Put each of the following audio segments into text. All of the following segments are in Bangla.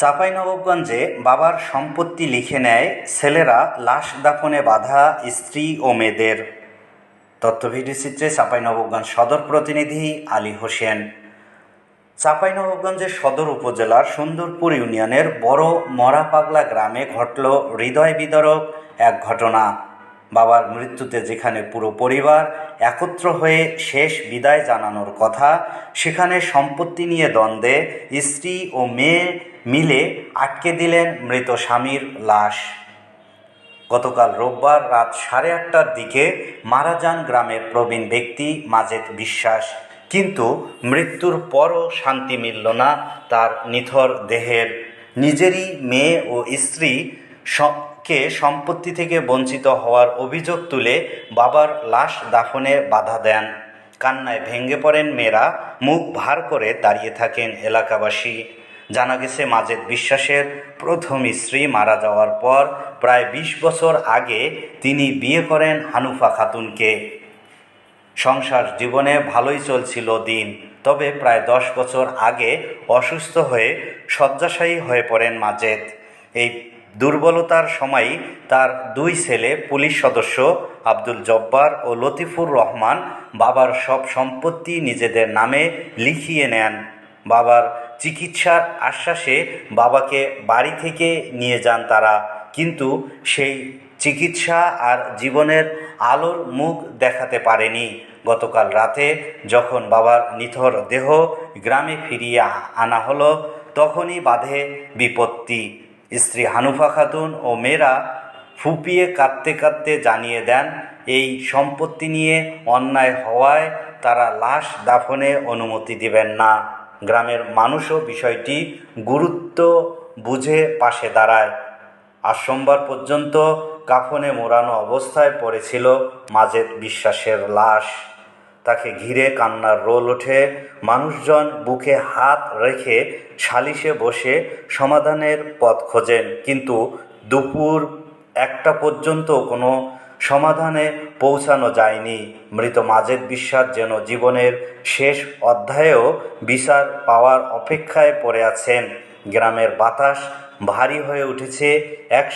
চাঁপাইনবাবগঞ্জে বাবার সম্পত্তি লিখে নেয় ছেলেরা লাশ দাফনে বাধা স্ত্রী ও মেয়েদের। তথ্যভিডিও চিত্রে চাঁপাইনবাবগঞ্জ সদর প্রতিনিধি আলী হোসেন। চাঁপাইনবাবগঞ্জের সদর উপজেলার সুন্দরপুর ইউনিয়নের বড় মরাপাগলা গ্রামে ঘটল হৃদয় বিদরক এক ঘটনা। বাবার মৃত্যুতে যেখানে পুরো পরিবার একত্র হয়ে শেষ বিদায় জানানোর কথা, সেখানে সম্পত্তি নিয়ে দ্বন্দ্বে স্ত্রী ও মেয়ে মিলে আটকে দিলেন মৃত স্বামীর লাশ। গতকাল রোববার রাত সাড়ে আটটার দিকে মারা যান গ্রামের প্রবীণ ব্যক্তি মাজেদ বিশ্বাস। কিন্তু মৃত্যুর পরও শান্তি মিলল না তার নিথর দেহের। নিজেরই মেয়ে ও স্ত্রী কে সম্পত্তি থেকে বঞ্চিত হওয়ার অভিযোগ তুলে বাবার লাশ দাফনে বাধা দেন। কান্নায় ভেঙে পড়েন মেয়েরা, মুখ ভার করে দাঁড়িয়ে থাকেন এলাকাবাসী। জানা গেছে, মাজেদ বিশ্বাসের প্রথম স্ত্রী মারা যাওয়ার পর প্রায় বিশ বছর আগে তিনি বিয়ে করেন হানুফা খাতুনকে। সংসার জীবনে ভালোই চলছিল দিন, তবে প্রায় দশ বছর আগে অসুস্থ হয়ে শয্যাশায়ী হয়ে পড়েন মাজেদ। এই দুর্বলতার সময়ই তার দুই ছেলে পুলিশ সদস্য আব্দুল জব্বার ও লতিফুর রহমান বাবার সব সম্পত্তি নিজেদের নামে লিখিয়ে নেন। বাবার চিকিৎসার আশ্বাসে বাবাকে বাড়ি থেকে নিয়ে যান তারা। কিন্তু সেই চিকিৎসা আর জীবনের আলোর মুখ দেখাতে পারেনি। গতকাল রাতে যখন বাবার নিথর দেহ গ্রামে ফিরিয়ে আনা হলো, তখনই বাধে বিপত্তি। স্ত্রী হানুফা খাতুন ও মেয়েরা ফুপিয়ে কাঁদতে কাঁদতে জানিয়ে দেন, এই সম্পত্তি নিয়ে অন্যায় হওয়ায় তারা লাশ দাফনে অনুমতি দিবেন না। গ্রামের মানুষও বিষয়টি গুরুত্ব বুঝে পাশে দাঁড়ায়। আর সোমবার পর্যন্ত কাফনে মোড়ানো অবস্থায় পড়েছিল মাজেদ বিশ্বাসের লাশ। তাকে ঘিরে কান্নার রোল ওঠে। মানুষজন বুকে হাত রেখে সালিশে বসে সমাধানের পথ খোঁজেন। কিন্তু দুপুর একটা পর্যন্ত কোনো সমাধানে পৌঁছানো যায়নি। মৃত মাজেদ বিশ্বাস যেন জীবনের শেষ অধ্যায়েও বিচার পাওয়ার অপেক্ষায় পড়ে আছেন। গ্রামের বাতাস ভারী হয়ে উঠেছে এক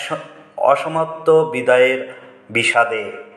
অসমাপ্ত বিদায়ের বিষাদে।